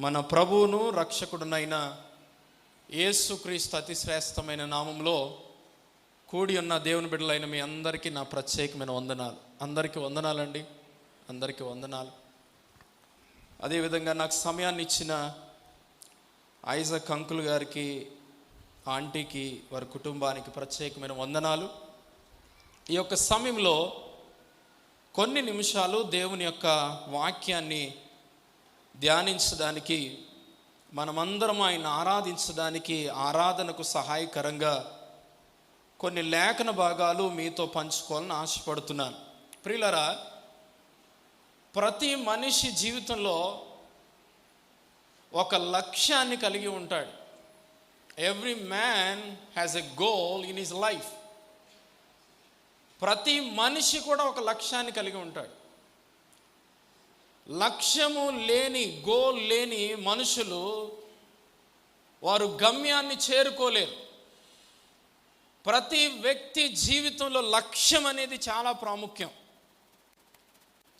మన ప్రభువును రక్షకుడునైన యేసుక్రీస్తు అతి శ్రేష్టమైన నామంలో కూడి ఉన్న దేవుని బిడ్డలైన మీ అందరికీ నా ప్రత్యేకమైన వందనాలు. అందరికీ వందనాలండి. అందరికీ వందనాలు. అదేవిధంగా నాకు సమయాన్ని ఇచ్చిన ఐజక్ అంకుల్ గారికి ఆంటీకి వారి కుటుంబానికి ప్రత్యేకమైన వందనాలు. ఈ యొక్క సమయంలో కొన్ని నిమిషాలు దేవుని యొక్క వాక్యాన్ని ధ్యానించడానికి మనమందరం ఆయన ఆరాధించడానికి ఆరాధనకు సహాయకరంగా కొన్ని లేఖన భాగాలు మీతో పంచుకోవాలని ఆశపడుతున్నాను. ప్రియులరా ప్రతి మనిషి జీవితంలో ఒక లక్ష్యాన్ని కలిగి ఉంటాడు. Every man has a goal in his life ప్రతి మనిషి కూడా ఒక లక్ష్యాన్ని కలిగి ఉంటాడు. లక్ష్యము లేని గోల్ లేని మనుషులు వారు గమ్యాన్ని చేరుకోలేరు. ప్రతి వ్యక్తి జీవితంలో లక్ష్యం అనేది చాలా ప్రాముఖ్యం.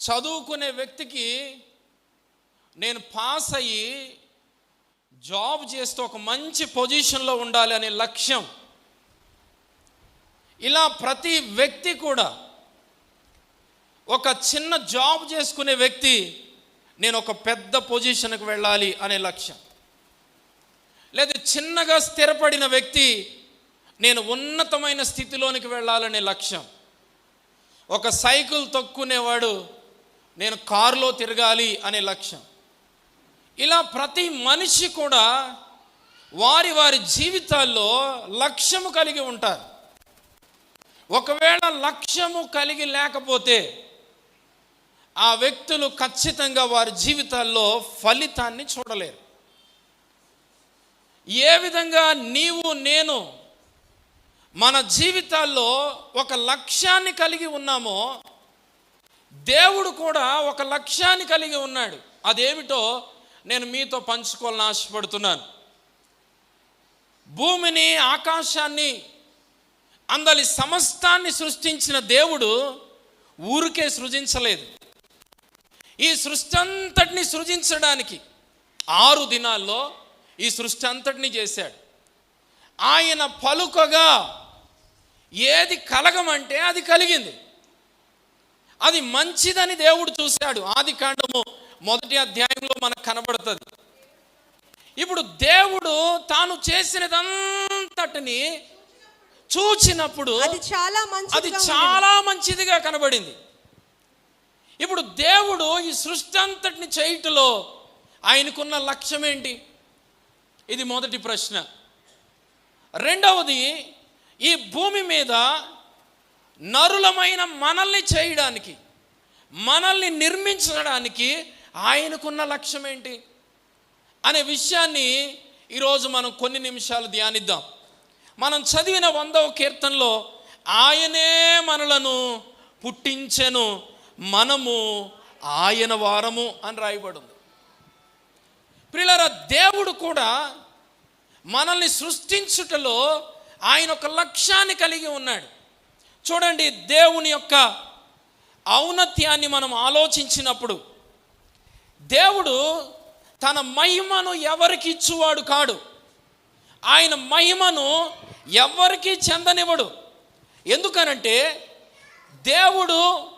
చదువుకునే వ్యక్తికి నేను పాస్ అయ్యి జాబ్ చేస్తూ ఒక మంచి పొజిషన్లో ఉండాలి అనే లక్ష్యం. ఇలా ప్రతి వ్యక్తి కూడా ఒక చిన్న జాబ్ చేసుకునే వ్యక్తి నేను ఒక పెద్ద పొజిషన్కి వెళ్ళాలి అనే లక్ష్యం. లేదా చిన్నగా స్థిరపడిన వ్యక్తి నేను ఉన్నతమైన స్థితిలోనికి వెళ్ళాలనే లక్ష్యం. ఒక సైకిల్ తొక్కునేవాడు నేను కారులో తిరగాలి అనే లక్ష్యం. ఇలా ప్రతి మనిషి కూడా వారి వారి జీవితాల్లో లక్ష్యము కలిగి ఉంటారు. ఒకవేళ లక్ష్యము కలిగి లేకపోతే ఆ వ్యక్తులు ఖచ్చితంగా వారి జీవితాల్లో ఫలితాన్ని చూడలేరు. ఏ విధంగా నీవు నేను మన జీవితాల్లో ఒక లక్ష్యాన్ని కలిగి ఉన్నామో దేవుడు కూడా ఒక లక్ష్యాన్ని కలిగి ఉన్నాడు. అదేమిటో నేను మీతో పంచుకోవాలని ఆశపడుతున్నాను. భూమిని ఆకాశాన్ని అందలి సమస్తాన్ని సృష్టించిన దేవుడు ఊరికే సృజించలేదు. ఈ సృష్టి అంతటిని సృజించడానికి ఆరు దినాల్లో ఈ సృష్టి అంతటిని చేశాడు. ఆయన పలుకగా ఏది కలగమంటే అది కలిగింది. అది మంచిదని దేవుడు చూశాడు. ఆది కాండము మొదటి అధ్యాయంలో మనకు కనబడుతుంది. ఇప్పుడు దేవుడు తాను చేసినదంతటిని చూచినప్పుడు అది చాలా అది మంచిది చాలా మంచిదిగా కనబడింది. ఇప్పుడు దేవుడు ఈ సృష్టి అంతటిని చేయటలో ఆయనకున్న లక్ష్యం ఏంటి? ఇది మొదటి ప్రశ్న. రెండవది ఈ భూమి మీద నరులమైన మనల్ని చేయడానికి మనల్ని నిర్మించడానికి ఆయనకున్న లక్ష్యం ఏంటి? అనే విషయాన్ని ఈరోజు మనం కొన్ని నిమిషాలు ధ్యానిద్దాం. మనం చదివిన వందవ కీర్తనలో ఆయనే మనలను పుట్టించెను మనము ఆయన వారము అని రాయబడింది. ప్రియులారా దేవుడు కూడా మనల్ని సృష్టించుటలో ఆయన ఒక లక్ష్యాన్ని కలిగి ఉన్నాడు. చూడండి దేవుని యొక్క ఔన్నత్యాన్ని మనం ఆలోచించినప్పుడు దేవుడు తన మహిమను ఎవరికి ఇచ్చువాడు కాడు. ఆయన మహిమను ఎవరికీ చెందనివ్వడు. ఎందుకనంటే దేవుడు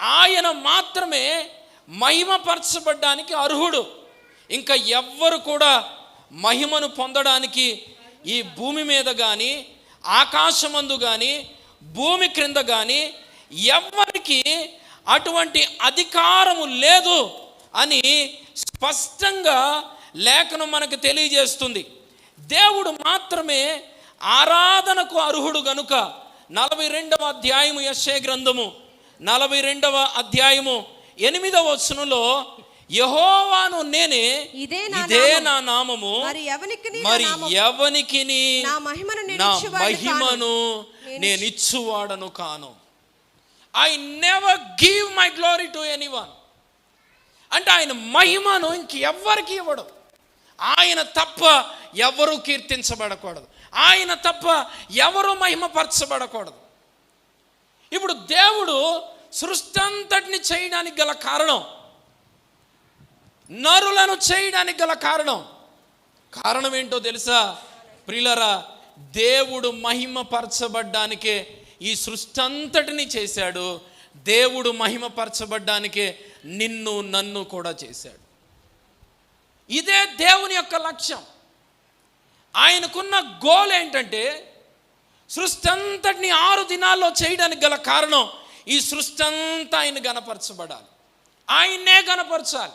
ఆయన మాత్రమే మహిమపరచబడ్డానికి అర్హుడు. ఇంకా ఎవ్వరు కూడా మహిమను పొందడానికి ఈ భూమి మీద కానీ ఆకాశమందు కానీ భూమి క్రింద కానీ ఎవరికి అటువంటి అధికారము లేదు అని స్పష్టంగా లేఖనం మనకు తెలియజేస్తుంది. దేవుడు మాత్రమే ఆరాధనకు అర్హుడు గనుక నలభై రెండవ అధ్యాయము యశే గ్రంథము నలభై రెండవ అధ్యాయము ఎనిమిదవ వచనంలో యహోవాను నేనే ఇదే నా నామము. మరి ఎవనికి నా మహిమను నేను ఇచ్చువాడను కాను. I never give my glory to anyone అంటే ఆయన మహిమను ఇంకెవ్వరికి ఇవ్వడు. ఆయన తప్ప ఎవరు కీర్తించబడకూడదు. ఆయన తప్ప ఎవరు మహిమపరచబడకూడదు. ఇప్పుడు దేవుడు సృష్టి అంతటిని చేయడానికి గల కారణం నరులను చేయడానికి గల కారణం. కారణం ఏంటో తెలుసా? ప్రిలరా దేవుడు మహిమపరచబడ్డానికే ఈ సృష్టి అంతటిని చేశాడు. దేవుడు మహిమపరచబడ్డానికే నిన్ను నన్ను కూడా చేశాడు. ఇదే దేవుని యొక్క లక్ష్యం. ఆయనకున్న గోల్ ఏంటంటే సృష్టి అంతటిని ఆరు దినాల్లో చేయడానికి గల కారణం ఈ సృష్టి అంతా ఆయన గనపరచబడాలి. ఆయన్నే గనపరచాలి.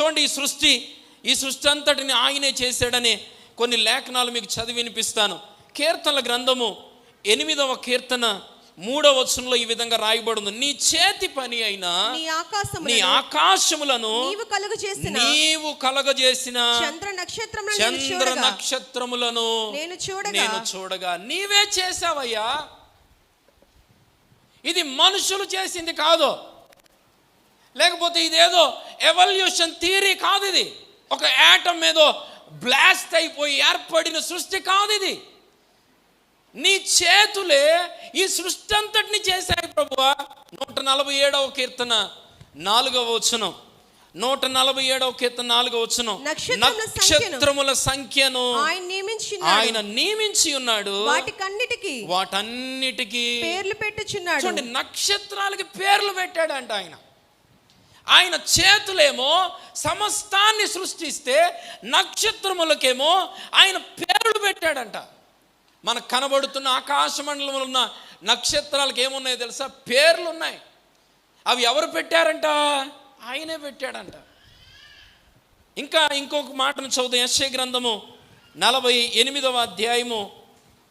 చూడండి ఈ సృష్టి ఈ సృష్టి అంతటిని ఆయనే చేశాడని కొన్ని లేఖనాలు మీకు చదివి వినిపిస్తాను. కీర్తనల గ్రంథము ఎనిమిదవ కీర్తన మూడవ వచనంలో ఈ విధంగా రాయబడింది. నీ చేతి పని అయినా నీ ఆకాశము నీ ఆకాశములను నీవు కలుగు చేసిన నీవు కలగజేసిన చంద్ర నక్షత్రములను చంద్ర నక్షత్రములను నేను చూడగా నేను చూడగా. నీవే చేసావయ్యా ఇది మనుషులు చేసింది కాదు. లేకపోతే ఇదేదో ఎవల్యూషన్ థియరీ కాదు ఇది. ఒక యాటమ్ ఏదో బ్లాస్ట్ అయిపోయి ఏర్పడిన సృష్టి కాదు ఇది. నీ చేతులే ఈ సృష్టి అంతటిని చేశాయి ప్రభువా. నూట నలభై ఏడవ కీర్తన నాలుగవ వచనం. నూట నలభై ఏడవ కీర్తన నాలుగవ వచనం. నక్షత్రముల సంఖ్యను ఆయన నియమించి ఉన్నాడు. వాటికన్నిటికి వాటన్నిటికీ పేర్లు పెట్టుచున్నాడు. చూడండి నక్షత్రాలకి పేర్లు పెట్టాడంట ఆయన. ఆయన చేతులేమో సమస్తాన్ని సృష్టిస్తే నక్షత్రములకేమో ఆయన పేర్లు పెట్టాడంట. మనకు కనబడుతున్న ఆకాశ మండలంలో ఉన్న నక్షత్రాలకు ఏమున్నాయో తెలుసా? పేర్లు ఉన్నాయి అవి ఎవరు పెట్టారంట? ఆయనే పెట్టాడంట. ఇంకా ఇంకొక మాటను చదువు యశ్య గ్రంథము నలభై ఎనిమిదవ అధ్యాయము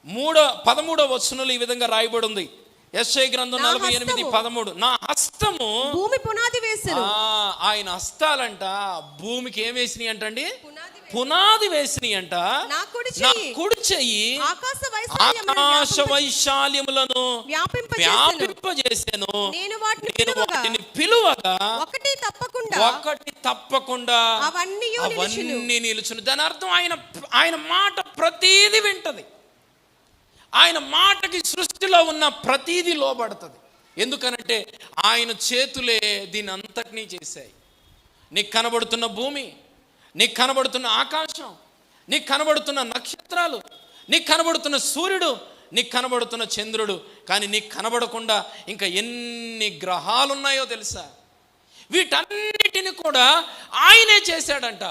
మూడో పదమూడవ వచనంలో ఈ విధంగా రాయబడి ఉంది యశ్య గ్రంథం నలభై ఎనిమిది. పదమూడు. నా హస్తము. భూమి పునాది వేసెను. ఆ, ఆయన హస్తాలంట. భూమికి ఏం వేసినాయి అంటండి? పునాది వే- పునాది వేసినాయి అంట. నా కుడి చెయ్యి. ఆకాశ వైశాల్యములను వ్యాపింపజేసెను. నేను వాటిని పిలువగా. ఒకటి తప్పకుండా. ఒకటి తప్పకుండా అవన్నీ అవన్నీ నిలుచును. దాని అర్థం ఆయన ఆయన మాట ప్రతీది వింటది. ఆయన మాటకి సృష్టిలో ఉన్న ప్రతీది లోబడుతుంది. ఎందుకనంటే ఆయన చేతులే దీని అంతటినీ చేశాయి. నీకు కనబడుతున్న భూమి నీకు కనబడుతున్న ఆకాశం నీకు కనబడుతున్న నక్షత్రాలు నీకు కనబడుతున్న సూర్యుడు నీకు కనబడుతున్న చంద్రుడు. కానీ నీకు కనబడకుండా ఇంకా ఎన్ని గ్రహాలు ఉన్నాయో తెలుసా? వీటన్నిటిని కూడా ఆయనే చేశాడంట.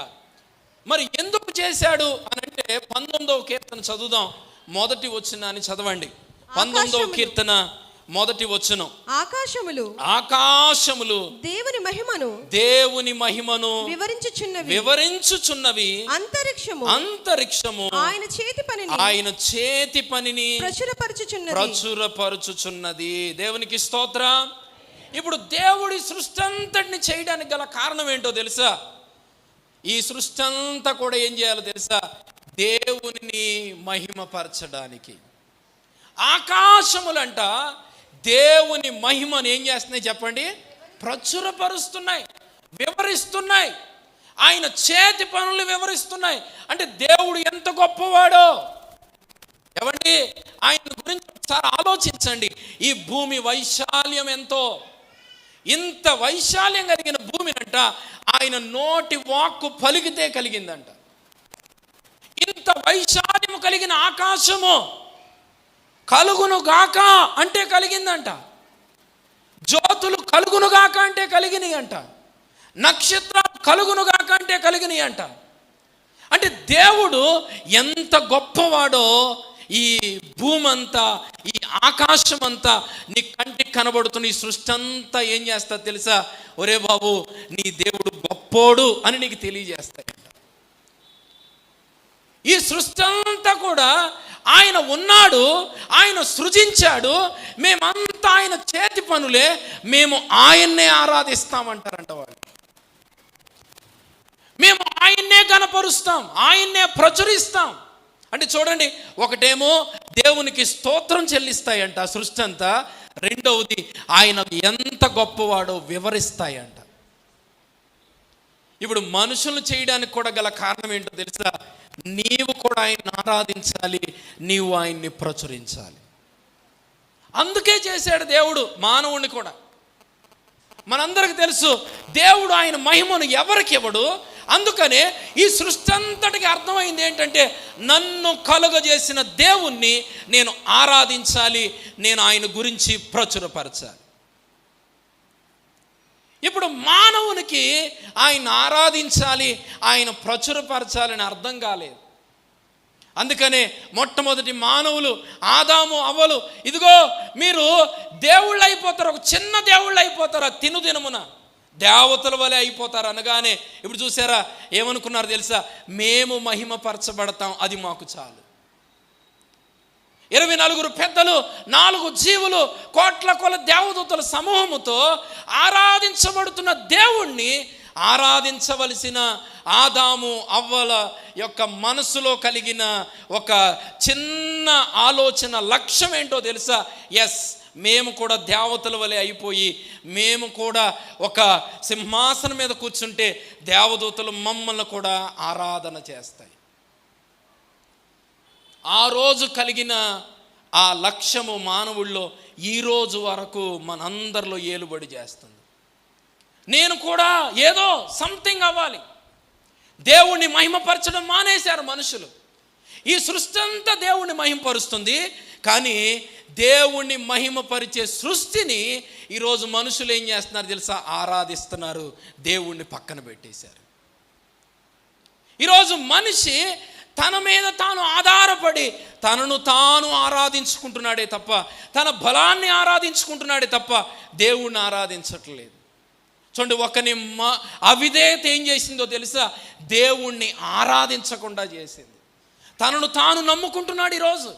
మరి ఎందుకు చేశాడు అని అంటే పంతొమ్మిదవ కీర్తన చదువుదాం. మొదటి వచ్చిన అని చదవండి. పంతొమ్మిదవ. కీర్తన మొదటి వచ్చును ఆకాశములు ఆకాశములు దేవుని మహిమను దేవుని మహిమను వివరించుచున్నవి. వివరించుచున్నవి. అంతరిక్షము అంతరిక్షము ఆయన చేతి పనిని ఆయన చేతి పనిని ప్రచురపరచుచున్నది. ప్రచురపరుచుచున్నది. దేవునికి స్తోత్ర. ఇప్పుడు దేవుడి సృష్టి అంతటిని చేయడానికి గల కారణం ఏంటో తెలుసా? ఈ సృష్టి అంతా కూడా ఏం చేయాలో తెలుసా? దేవునిని మహిమపరచడానికి. ఆకాశములంట దేవుని మహిమను ఏం చేస్తున్నాయి చెప్పండి? ప్రచురపరుస్తున్నాయి వివరిస్తున్నాయి. ఆయన చేతి పనులు వివరిస్తున్నాయి. అంటే దేవుడు ఎంత గొప్పవాడో. ఏమండి? ఆయన గురించి ఒకసారి ఆలోచించండి. ఈ భూమి వైశాల్యం ఎంతో. ఇంత వైశాల్యం కలిగిన భూమినంట ఆయన నోటి వాక్కు పలికితే కలిగిందంట. ఇంత వైశాల్యము కలిగిన ఆకాశము. కలుగును గాక అంటే కలిగిందంట. జ్యోతులు కలుగును గాక అంటే కలిగినాయి అంట నక్షత్రాలు కలుగును గాక అంటే కలిగినాయి అంట అంటే దేవుడు ఎంత గొప్పవాడో ఈ భూమంతా ఈ ఆకాశం అంతా నీ కంటికి కనబడుతున్న ఈ సృష్టి అంతా ఏం చేస్తా తెలుసా? ఒరే బాబు నీ దేవుడు గొప్పోడు అని నీకు తెలియజేస్తాయంట. ఈ సృష్టి అంతా కూడా ఆయన ఉన్నాడు ఆయన సృజించాడు మేమంతా ఆయన చేతి పనులే మేము ఆయన్నే ఆరాధిస్తామంటారంట వాళ్ళు. మేము ఆయన్నే కనపరుస్తాం ఆయన్నే ప్రచురిస్తాం. అంటే చూడండి ఒకటేమో దేవునికి స్తోత్రం చెల్లిస్తాయంట సృష్టి అంతా రెండవది ఆయన ఎంత గొప్పవాడో వివరిస్తాయంట. ఇప్పుడు మనుషులు చేయడానికి కూడా గల కారణం ఏంటో తెలుసా? నీవు కూడా ఆయన్ని ఆరాధించాలి నీవు ఆయన్ని ప్రచురించాలి. అందుకే చేశాడు దేవుడు మానవుణ్ణి కూడా. మనందరికి తెలుసు దేవుడు ఆయన మహిమను ఎవరికి ఇవ్వడు? అందుకనే ఈ సృష్టి అంతటికి అర్థమైంది ఏంటంటే నన్ను కలుగజేసిన దేవుణ్ణి నేను ఆరాధించాలి నేను ఆయన గురించి ప్రచురపరచాలి. ఇప్పుడు మానవునికి ఆయన ఆరాధించాలి ఆయన ప్రచురపరచాలని అర్థం కాలేదు. అందుకనే మొట్టమొదటి మానవులు ఆదాము అవ్వలు ఇదిగో మీరు దేవుళ్ళు అయిపోతారు ఒక చిన్న దేవుళ్ళు అయిపోతారా తినుదినమున తిను దినమున. దేవతల వలె అయిపోతారు అనగానే ఇప్పుడు చూసారా ఏమనుకున్నారు తెలుసా? మేము మహిమపరచబడతాం అది మాకు చాలు. ఇరవై నలుగురు పెద్దలు నాలుగు జీవులు కోట్ల కొల దేవదూతల సమూహముతో ఆరాధించబడుతున్న దేవుణ్ణి ఆరాధించవలసిన ఆదాము అవ్వల యొక్క మనసులో కలిగిన ఒక చిన్న ఆలోచన లక్ష్యం ఏంటో తెలుసా? ఎస్ మేము కూడా దేవతల వలె అయిపోయి మేము కూడా ఒక సింహాసనం మీద కూర్చుంటే దేవదూతలు మమ్మల్ని కూడా ఆరాధన చేస్తాయి. ఆ రోజు కలిగిన ఆ లక్ష్యము మానవుల్లో ఈరోజు వరకు మనందరిలో ఏలుబడి చేస్తుంది. నేను కూడా ఏదో సంథింగ్ అవ్వాలి. దేవుణ్ణి మహిమపరచడం మానేశారు మనుషులు. ఈ సృష్టి అంతా దేవుణ్ణి మహిమపరుస్తుంది. కానీ దేవుణ్ణి మహిమపరిచే సృష్టిని ఈరోజు మనుషులు ఏం చేస్తున్నారు తెలుసా? ఆరాధిస్తున్నారు. దేవుణ్ణి పక్కన పెట్టేశారు. ఈరోజు మనిషి తన మీద తాను ఆధారపడి తనను తాను ఆరాధించుకుంటున్నాడే తప్ప తన బలాన్ని ఆరాధించుకుంటున్నాడే తప్ప దేవుణ్ణి ఆరాధించట్లేదు. చూడండి ఒకని మా అవిధేయత ఏం చేసిందో తెలుసా? దేవుణ్ణి ఆరాధించకుండా చేసింది. తనను తాను నమ్ముకుంటున్నాడు ఈరోజు.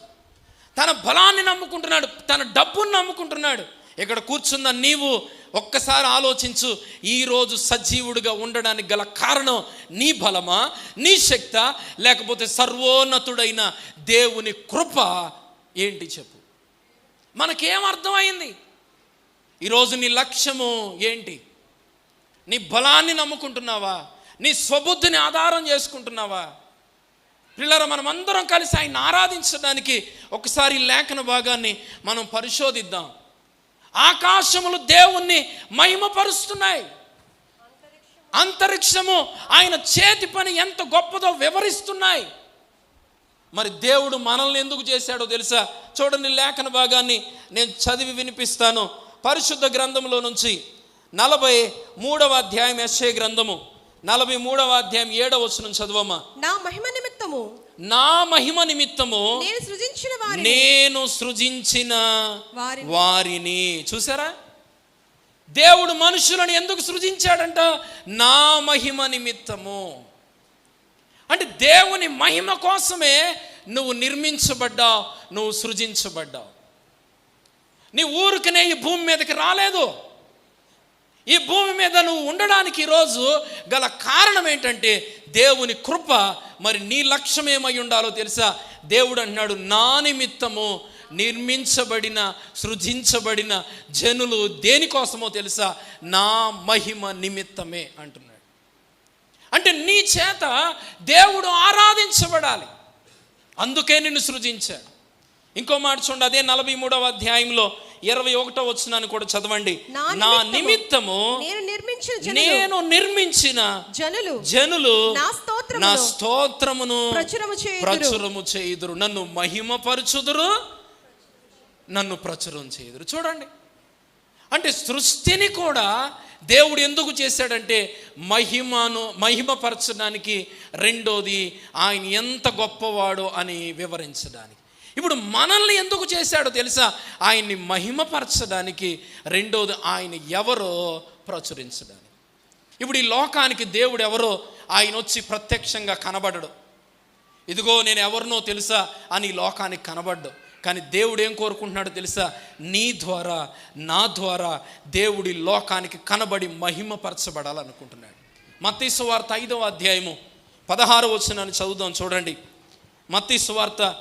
తన బలాన్ని నమ్ముకుంటున్నాడు తన డబ్బును నమ్ముకుంటున్నాడు. ఇక్కడ కూర్చున్న నీవు ఒక్కసారి ఆలోచించు ఈరోజు సజీవుడిగా ఉండడానికి గల కారణం నీ బలమా నీ శక్త లేకపోతే సర్వోన్నతుడైన దేవుని కృప ఏంటి చెప్పు. మనకేం అర్థమైంది? ఈరోజు నీ లక్ష్యము ఏంటి? నీ బలాన్ని నమ్ముకుంటున్నావా? నీ స్వబుద్ధిని ఆధారం చేసుకుంటున్నావా? పిల్లర మనం అందరం కలిసి ఆయన ఆరాధించడానికి ఒకసారి లేఖన భాగాన్ని మనం పరిశోధిద్దాం. ఆకాశములు దేవుణ్ణి మహిమపరుస్తున్నాయి. అంతరిక్షము ఆయన చేతి పని ఎంత గొప్పదో వివరిస్తున్నాయి. మరి దేవుడు మనల్ని ఎందుకు చేశాడో తెలుసా? చూడండి లేఖన భాగాన్ని నేను చదివి వినిపిస్తాను. పరిశుద్ధ గ్రంథంలో నుంచి నలభై మూడవ అధ్యాయం ఎస్ఏ గ్రంథము. నలభై మూడవ అధ్యాయం ఏడవ వచనం చదవమ్మా. నా మహిమ నిమిత్తము నా మహిమ నిమిత్తము నేను సృజించిన వారిని. నేను సృజించిన వారిని. వారిని. చూసారా? దేవుడు మనుషులను ఎందుకు సృజించాడంట? నా మహిమ నిమిత్తము. అంటే దేవుని మహిమ కోసమే నువ్వు నిర్మించబడ్డావు నువ్వు సృజించబడ్డావు. నీ ఊరికనే ఈ భూమి మీదకి రాలేదు. ఈ భూమి మీద నువ్వు ఉండడానికి ఈరోజు గల కారణం ఏంటంటే దేవుని కృప మరి నీ లక్ష్యం ఏమై ఉండాలో తెలుసా? దేవుడు అన్నాడు నా నిమిత్తము నిర్మించబడిన సృజించబడిన జనులు దేనికోసమో తెలుసా? నా మహిమ నిమిత్తమే అంటున్నాడు. అంటే నీ చేత దేవుడు ఆరాధించబడాలి. అందుకే నిన్ను సృజించాడు. ఇంకో మాట చూడండి అదే నలభై మూడవ అధ్యాయంలో ఇరవై ఒకటో వచ్చినాన్ని కూడా చదవండి. నా నిమిత్తము నేను నిర్మించిన జనులు. జనులు. స్తోత్రమును నా స్తోత్రమును ప్రచురము చేయుదురు. ప్రచురము చేయుదురు. నన్ను మహిమపరచుదురు. నన్ను ప్రచురం చేయుదురు. చూడండి. అంటే సృష్టిని కూడా దేవుడు ఎందుకు చేశాడంటే మహిమను మహిమపరచడానికి రెండోది ఆయన ఎంత గొప్పవాడో అని వివరించడానికి. ఇప్పుడు మనల్ని ఎందుకు చేశాడో తెలుసా? ఆయన్ని మహిమపరచడానికి. రెండోది ఆయన ఎవరో ప్రచురించడానికి. ఇప్పుడు ఈ లోకానికి దేవుడు ఎవరో ఆయన వచ్చి ప్రత్యక్షంగా కనబడడు. ఇదిగో నేను ఎవరినో తెలుసా అని లోకానికి కనబడ్డు. కానీ దేవుడు ఏం కోరుకుంటున్నాడో తెలుసా? నీ ద్వారా నా ద్వారా దేవుడి లోకానికి కనబడి మహిమపరచబడాలనుకుంటున్నాడు. మత్తీ సువార్త ఐదవ అధ్యాయము పదహారు వచ్చినాన్ని చదువుదాం చూడండి. మత్తీ సువార్త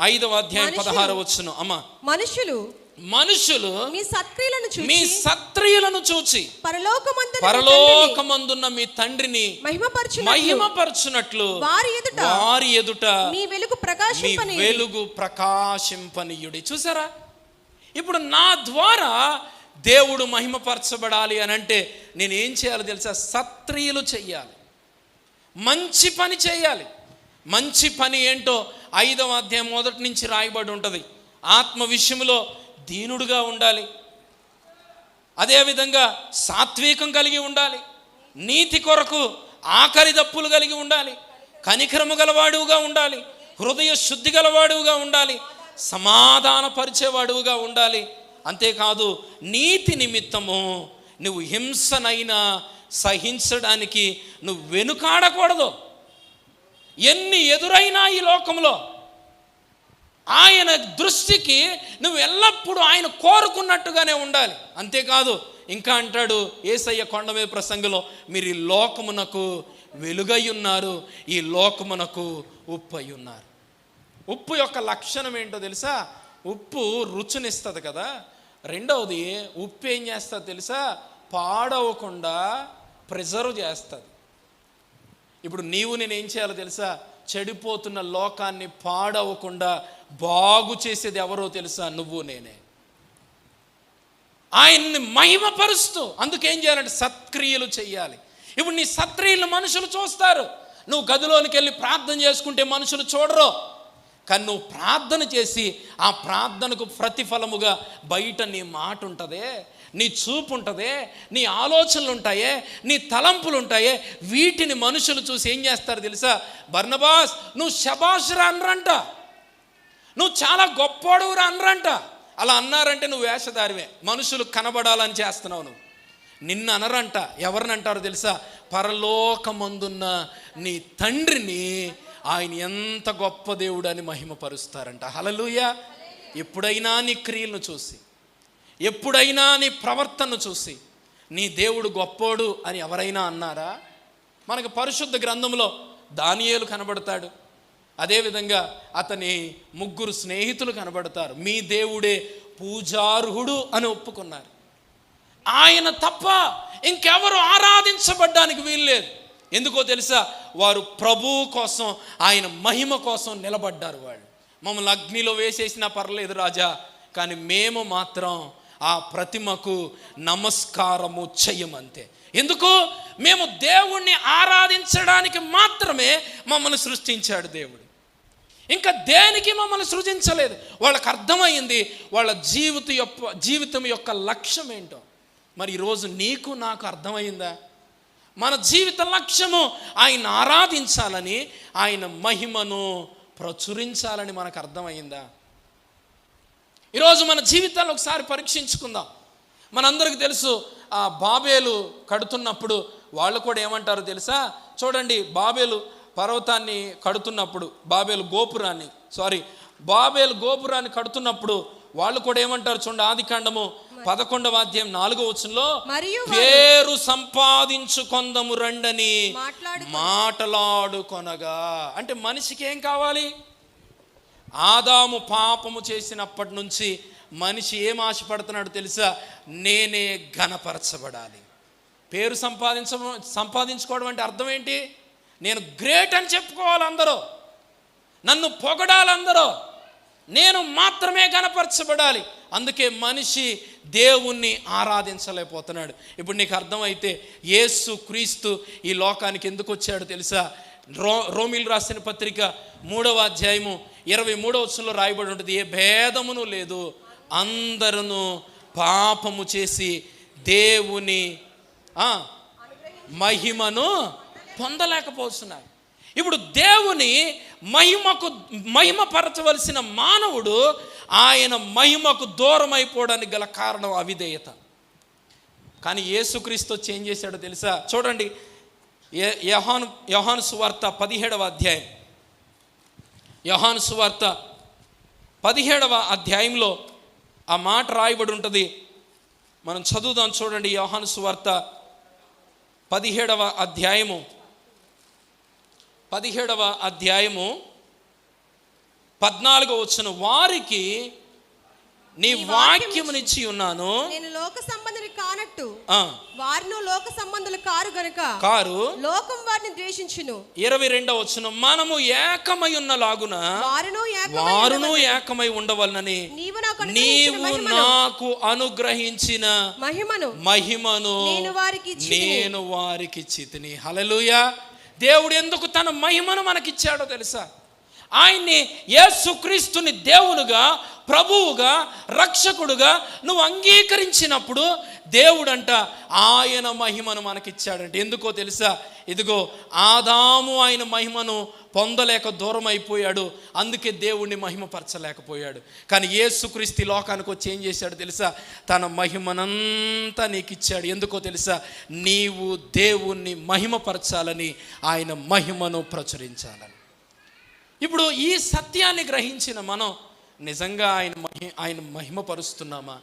ఐదవ అధ్యాయం పదహారు వచ్చును అమ్మ. మనుషులు మనుషులు మీ సత్క్రియలను మీ చూసి సత్రియులను చూచి పరలోకమందు పరలోకమందున్న మీ తండ్రిని మహిమపరచు మహిమపరచునట్లు వారి ఎదుట వారి ఎదుట మీ వెలుగు మీ ప్రకాశింపని వెలుగు ప్రకాశింపనీయుడి. చూసారా? ఇప్పుడు నా ద్వారా దేవుడు మహిమపరచబడాలి అని అంటే నేను ఏం చేయాలో తెలుసా? సత్రియులు చెయ్యాలి. మంచి పని చేయాలి మంచి పని ఏంటో ఐదవ అధ్యాయం మొదటి నుంచి రాయబడి ఉంటుంది. ఆత్మ విషయంలో దీనుడుగా ఉండాలి. అదేవిధంగా సాత్వికం కలిగి ఉండాలి. నీతి కొరకు ఆఖరి దప్పులు కలిగి ఉండాలి. కనికరము గలవాడుగా ఉండాలి. హృదయ శుద్ధి గలవాడుగా ఉండాలి. సమాధానపరిచేవాడుగా ఉండాలి. అంతేకాదు నీతి నిమిత్తము నువ్వు హింసనైనా సహించడానికి నువ్వు వెనుకాడకూడదు. ఎన్ని ఎదురైనా ఈ లోకంలో ఆయన దృష్టికి నువ్వు ఎల్లప్పుడూ ఆయన కోరుకున్నట్టుగానే ఉండాలి. అంతేకాదు ఇంకా అంటాడు ఏసయ్య కొండ మీద ప్రసంగంలో మీరు ఈ లోకమునకు వెలుగై ఉన్నారు ఈ లోకమునకు ఉప్పు అయి ఉన్నారు ఉప్పు యొక్క లక్షణం ఏంటో తెలుసా? ఉప్పు రుచినిస్తుంది కదా. రెండవది ఉప్పు ఏం చేస్తుంది తెలుసా? పాడవకుండా ప్రిజర్వ్ చేస్తుంది. ఇప్పుడు నీవు నేను ఏం చేయాలో తెలుసా? చెడిపోతున్న లోకాన్ని పాడవకుండా బాగు చేసేది ఎవరో తెలుసా? నువ్వు నేనే. ఆయన్ని మహిమపరుస్తూ అందుకేం చేయాలంటే సత్క్రియలు చెయ్యాలి. ఇప్పుడు నీ సత్క్రియలు మనుషులు చూస్తారు. నువ్వు గదిలోనికి వెళ్ళి ప్రార్థన చేసుకుంటే మనుషులు చూడరు. కానీ నువ్వు ప్రార్థన చేసి ఆ ప్రార్థనకు ప్రతిఫలముగా బయట నీ మాట ఉంటుందే నీ చూపు ఉంటుందే నీ ఆలోచనలు ఉంటాయే నీ తలంపులు ఉంటాయే. వీటిని మనుషులు చూసి ఏం చేస్తారు తెలుసా? బర్నబాస్ నువ్వు శబాషురా అనరంట నువ్వు చాలా గొప్పోడువురా అనరంట. అలా అన్నారంటే నువ్వు వేషధారివే. మనుషులు కనబడాలని చేస్తున్నావు నువ్వు. నిన్ను అనరంట. ఎవరినంటారు తెలుసా? పరలోకమందున్న నీ తండ్రిని ఆయన ఎంత గొప్ప దేవుడు అని మహిమపరుస్తారంట. హలలుయ ఎప్పుడైనా నీ క్రియలను చూసి ఎప్పుడైనా నీ ప్రవర్తనను చూసి నీ దేవుడు గొప్పోడు అని ఎవరైనా అన్నారా? మనకు పరిశుద్ధ గ్రంథంలో దానియేలు కనబడతాడు. అదేవిధంగా అతని ముగ్గురు స్నేహితులు కనబడతారు. మీ దేవుడే పూజార్హుడు అని ఒప్పుకున్నారు. ఆయన తప్ప ఇంకెవరు ఆరాధించబడ్డానికి వీల్లేదు. ఎందుకో తెలుసా? వారు ప్రభువు కోసం ఆయన మహిమ కోసం నిలబడ్డారు వాళ్ళు. మమ్మల్ని అగ్నిలో వేసేసినా పర్లేదు రాజా కానీ మేము మాత్రం ఆ ప్రతిమకు నమస్కారము చెయ్యమంతే. ఎందుకు? మేము దేవుణ్ణి ఆరాధించడానికి మాత్రమే మమ్మల్ని సృష్టించాడు దేవుడు. ఇంకా దేనికి మమ్మల్ని సృజించలేదు? వాళ్ళకి అర్థమైంది వాళ్ళ జీవిత యొక్క జీవితం యొక్క లక్ష్యం ఏంటో. మరి ఈరోజు నీకు నాకు అర్థమైందా? మన జీవిత లక్ష్యము ఆయన ఆరాధించాలని ఆయన మహిమను ప్రచురించాలని మనకు అర్థమైందా? ఈరోజు మన జీవితాలు ఒకసారి పరీక్షించుకుందాం. మనందరికీ తెలుసు ఆ బాబేలు కడుతున్నప్పుడు వాళ్ళు కూడా ఏమంటారు తెలుసా? చూడండి బాబేలు పర్వతాన్ని కడుతున్నప్పుడు బాబేలు గోపురాన్ని సారీ బాబేలు గోపురాన్ని కడుతున్నప్పుడు వాళ్ళు కూడా ఏమంటారు చూడండి ఆది కాండము పదకొండవ అధ్యాయం నాలుగో వారు పేరు సంపాదించుకొందము రండని మాట్లాడు మాటలాడుకొనగా. అంటే మనిషికి ఏం కావాలి? ఆదాము పాపము చేసినప్పటి నుంచి మనిషి ఏం ఆశపడుతున్నాడు తెలుసా? నేనే ఘనపరచబడాలి. పేరు సంపాదించ సంపాదించుకోవడం అంటే అర్థం ఏంటి? నేను గ్రేట్ అని చెప్పుకోవాలి అందరూ. నన్ను పొగడాలి అందరూ. నేను మాత్రమే గనపరచబడాలి అందుకే మనిషి దేవుణ్ణి ఆరాధించలేకపోతున్నాడు. ఇప్పుడు నీకు అర్థమైతే యేసు క్రీస్తు ఈ లోకానికి ఎందుకు వచ్చాడు తెలుసా? రో రోమిల్ రాసిన పత్రిక మూడవ అధ్యాయము ఇరవై మూడవ వచ్చంలో రాయబడి ఉంటుంది. ఏ భేదమును లేదు. అందరూ పాపము చేసి దేవుని మహిమను పొందలేకపోతున్నారు. ఇప్పుడు దేవుని మహిమకు మహిమపరచవలసిన మానవుడు ఆయన మహిమకు దూరం అయిపోవడానికి గల కారణం అవిధేయత. కానీ యేసుక్రీస్తు వచ్చి ఏం చేశాడో తెలుసా? చూడండి యహాను యెహోను యహాను సువార్త పదిహేడవ అధ్యాయం. యహాను సువార్త పదిహేడవ అధ్యాయంలో ఆ మాట రాయబడి ఉంటుంది. మనం చదువుదాం చూడండి యోహాను సువార్త పదిహేడవ అధ్యాయము. పదిహేడవ అధ్యాయము పద్నాలుగో వచ్చిన వారికి నీ వాక్యమునిచ్చి ఉన్నాను. నేను లోక సంబంధులు కానట్టు. వారిను లోక సంబంధులు కారు గనుక కారు లోకం వారిని ద్వేషించును. ఇరవై రెండవ వచ్చిన మనము ఏకమై ఉన్న లాగున వారును ఏకమై వారును ఏకమై ఉండవలనని నీవు నాకు అనుగ్రహించిన మహిమను. మహిమను. నేను వారికి. నేను వారికి చితిని హలలుయ దేవుడు ఎందుకు తన మహిమను మనకిచ్చాడో తెలుసా? ఆయన్ని యేసుక్రీస్తుని దేవునిగా ప్రభువుగా రక్షకుడుగా నువ్వు అంగీకరించినప్పుడు దేవుడంట ఆయన మహిమను మనకిచ్చాడంట. ఎందుకో తెలుసా? ఇదిగో ఆదాము ఆయన మహిమను పొందలేక దూరం అయిపోయాడు అందుకే దేవుణ్ణి మహిమపరచలేకపోయాడు. కానీ యేసుక్రీస్తు లోకానికి వచ్చి ఏం చేశాడు తెలుసా? తన మహిమనంతా నీకు ఇచ్చాడు ఎందుకో తెలుసా? నీవు దేవుణ్ణి మహిమపరచాలని ఆయన మహిమను ప్రచురించాలని. ఇప్పుడు ఈ సత్యాన్ని గ్రహించిన మనం నిజంగా ఆయన మహి ఆయన మహిమపరుస్తున్నామా?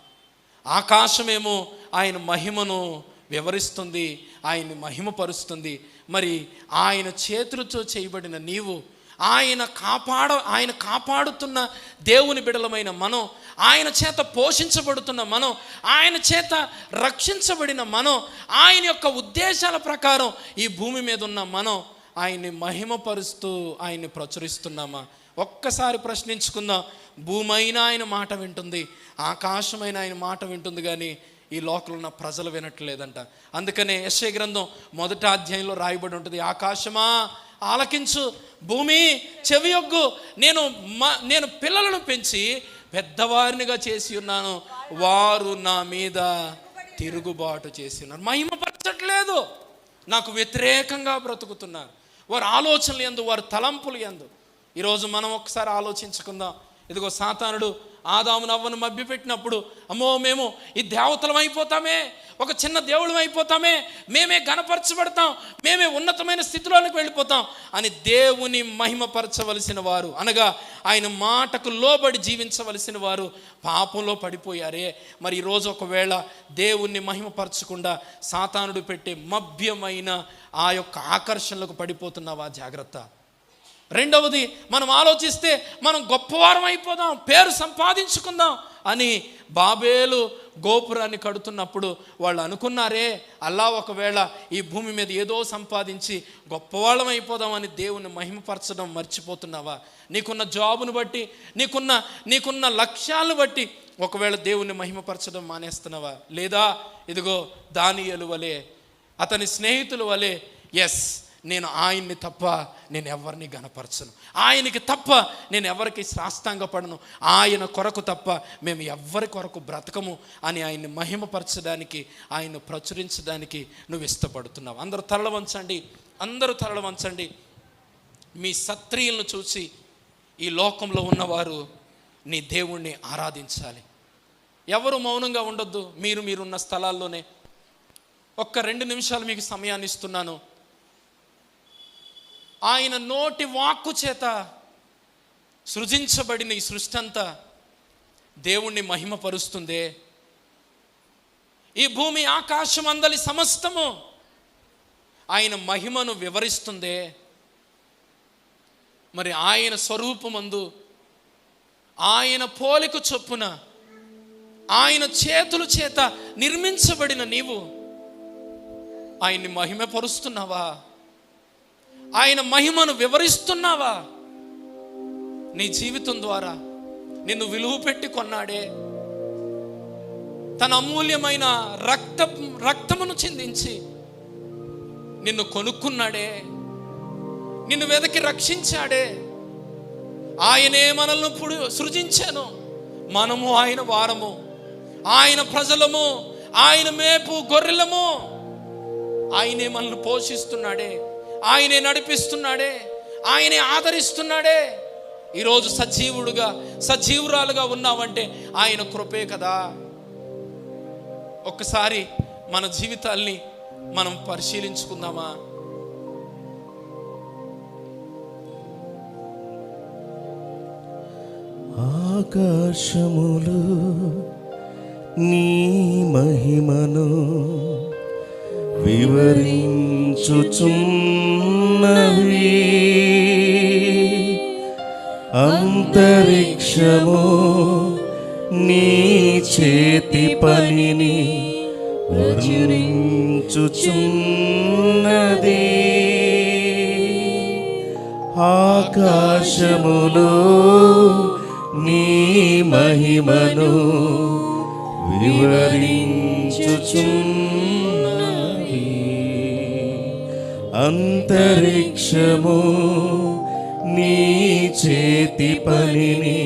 ఆకాశమేమో ఆయన మహిమను వివరిస్తుంది ఆయన్ని మహిమపరుస్తుంది. మరి ఆయన చేతులతో చేయబడిన నీవు ఆయన కాపాడ ఆయన కాపాడుతున్న దేవుని బిడలమైన మనం ఆయన చేత పోషించబడుతున్న మనం ఆయన చేత రక్షించబడిన మనం ఆయన యొక్క ఉద్దేశాల ప్రకారం ఈ భూమి మీద ఉన్న మనం ఆయన్ని మహిమపరుస్తూ ఆయన్ని ప్రచురిస్తున్నామా? ఒక్కసారి ప్రశ్నించుకుందాం. భూమైన ఆయన మాట వింటుంది ఆకాశమైన ఆయన మాట వింటుంది కానీ ఈ లోకంలో ఉన్న ప్రజలు వినట్లేదంట. అందుకనే ఎస్ఏ గ్రంథం మొదటి అధ్యాయంలో రాయబడి ఉంటుంది ఆకాశమా ఆలకించు భూమి చెవియొగ్గు నేను మా నేను పిల్లలను పెంచి పెద్దవారినిగా చేసి ఉన్నాను వారు నా మీద తిరుగుబాటు చేసి ఉన్నారు. మహిమపరచట్లేదు. నాకు వ్యతిరేకంగా బ్రతుకుతున్నారు. వారి ఆలోచనలు ఎందు వారి తలంపులు ఎందు. ఈరోజు మనం ఒకసారి ఆలోచించుకుందాం. ఇదిగో సాతానుడు ఆదాము నవ్వను మభ్యపెట్టినప్పుడు అమ్మో మేము ఈ దేవతలం అయిపోతామే ఒక చిన్న దేవుళ్ళం అయిపోతామే మేమే గణపరచబడతాం మేమే ఉన్నతమైన స్థితిలోనికి వెళ్ళిపోతాం అని దేవుని మహిమపరచవలసిన వారు అనగా ఆయన మాటకు లోబడి జీవించవలసిన వారు పాపంలో పడిపోయారే. మరి ఈరోజు ఒకవేళ దేవుణ్ణి మహిమపరచకుండా సాతానుడు పెట్టే మభ్యమైన ఆ యొక్క ఆకర్షణలకు పడిపోతున్నావా? జాగ్రత్త. రెండవది మనం ఆలోచిస్తే మనం గొప్పవారం అయిపోదాం పేరు సంపాదించుకుందాం అని బాబేలు గోపురాన్ని కడుతున్నప్పుడు వాళ్ళు అనుకున్నారే అలా ఒకవేళ ఈ భూమి మీద ఏదో సంపాదించి గొప్పవాళ్ళం అయిపోదామని దేవుని మహిమపరచడం మర్చిపోతున్నావా? నీకున్న జాబును బట్టి నీకున్న నీకున్న లక్ష్యాలను బట్టి ఒకవేళ దేవుని మహిమపరచడం మానేస్తున్నావా? లేదా ఇదిగో దానియలు వలె అతని స్నేహితుల వలె ఎస్ నేను ఆయన్ని తప్ప నేను ఎవరిని గనపరచను ఆయనకి తప్ప నేను ఎవరికి సాష్టాంగపడను. ఆయన కొరకు తప్ప మేము ఎవ్వరి కొరకు బ్రతకము అని ఆయన్ని మహిమపరచడానికి ఆయన్ని ప్రచురించడానికి నువ్వు ఇష్టపడుతున్నావు. అందరూ తరల వంచండి అందరూ తరల వంచండి. మీ సత్రియులను చూసి ఈ లోకంలో ఉన్నవారు నీ దేవుణ్ణి ఆరాధించాలి. ఎవరు మౌనంగా ఉండొద్దు. మీరు మీరున్న స్థలాల్లోనే. ఒక్క రెండు నిమిషాలు మీకు సమయాన్ని ఇస్తున్నాను. ఆయన నోటి వాక్కు చేత సృజించబడిన ఈ సృష్టి అంతా దేవుణ్ణి మహిమపరుస్తుందే. ఈ భూమి ఆకాశం అందలి సమస్తము ఆయన మహిమను వివరిస్తుందే. మరి ఆయన స్వరూపమందు ఆయన పోలిక చొప్పున ఆయన చేతుల చేత నిర్మించబడిన నీవు ఆయన్ని మహిమపరుస్తున్నావా? ఆయన మహిమను వివరిస్తున్నావా? నీ జీవితం ద్వారా నిన్ను విలువ పెట్టి కొన్నాడే. తన అమూల్యమైన రక్త రక్తమును చిందించి నిన్ను కొనుక్కున్నాడే. నిన్ను వెదకి రక్షించాడే. ఆయనే మనల్ని ఇప్పుడు సృజించాను. మనము ఆయన వారము. ఆయన ప్రజలము ఆయన మేపు గొర్రెలము. ఆయనే మనల్ని పోషిస్తున్నాడే. ఆయనే నడిపిస్తున్నాడే ఆయనే ఆదరిస్తున్నాడే. ఈరోజు సజీవుడుగా సజీవురాలుగా ఉన్నావంటే ఆయన కృపే కదా. ఒక్కసారి మన జీవితాల్ని మనం పరిశీలించుకుందామా? ఆకాశములు నీ మహిమను వివరించుచున్నవి అంతరిక్షము నీ చేతి పనిని వర్ణించుచున్నది. ఆకాశములో నీ మహిమను వివరించుచున్న అంతరిక్షము నీ చేతి పనిని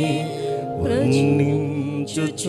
వర్ణించుచున్నది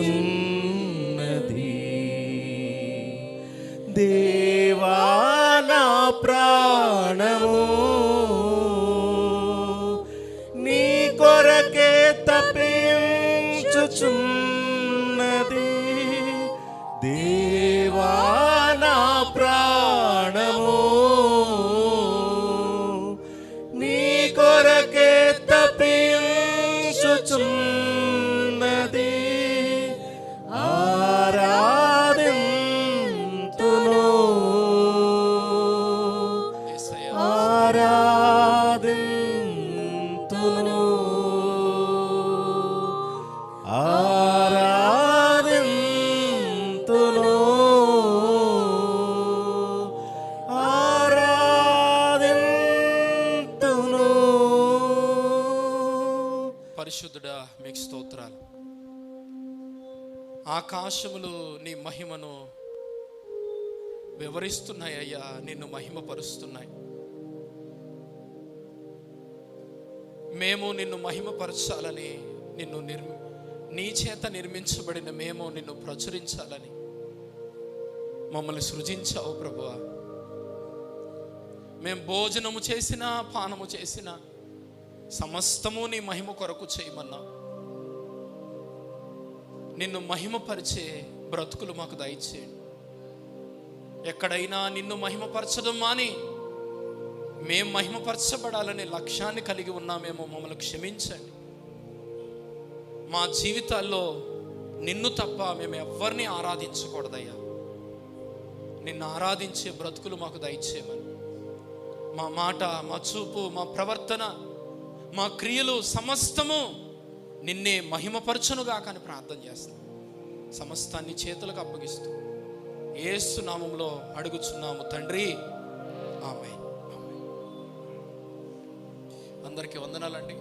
వివరిస్తున్నాయి అయ్యా నిన్ను మహిమపరుస్తున్నాయి. మేము నిన్ను మహిమపరచాలని నిన్ను నిర్మి నీ చేత నిర్మించబడిన మేము నిన్ను ప్రచురించాలని మమ్మల్ని సృజించావు ప్రభువా. మేము భోజనము చేసినా పానము చేసినా సమస్తము నీ మహిమ కొరకు చేయమన్నా. నిన్ను మహిమపరిచే బ్రతుకులు మాకు దయచేయండి. ఎక్కడైనా నిన్ను మహిమపరచడం మాని మేం మహిమపరచబడాలనే లక్ష్యాన్ని కలిగి ఉన్నామేమో మమ్మల్ని క్షమించండి. మా జీవితాల్లో నిన్ను తప్ప మేము ఎవ్వరిని ఆరాధించకూడదయ్యా. నిన్ను ఆరాధించే బ్రతుకులు మాకు దయచేయమని. మా మాట మా చూపు మా ప్రవర్తన మా క్రియలు సమస్తము నిన్నే మహిమపరచునుగా కానీ ప్రార్థన చేస్తాం. సమస్తాన్ని చేతులకు అప్పగిస్తూ ఏసు నామంలో అడుగుచున్నాము తండ్రి. ఆమె అందరికీ వందనాలండి.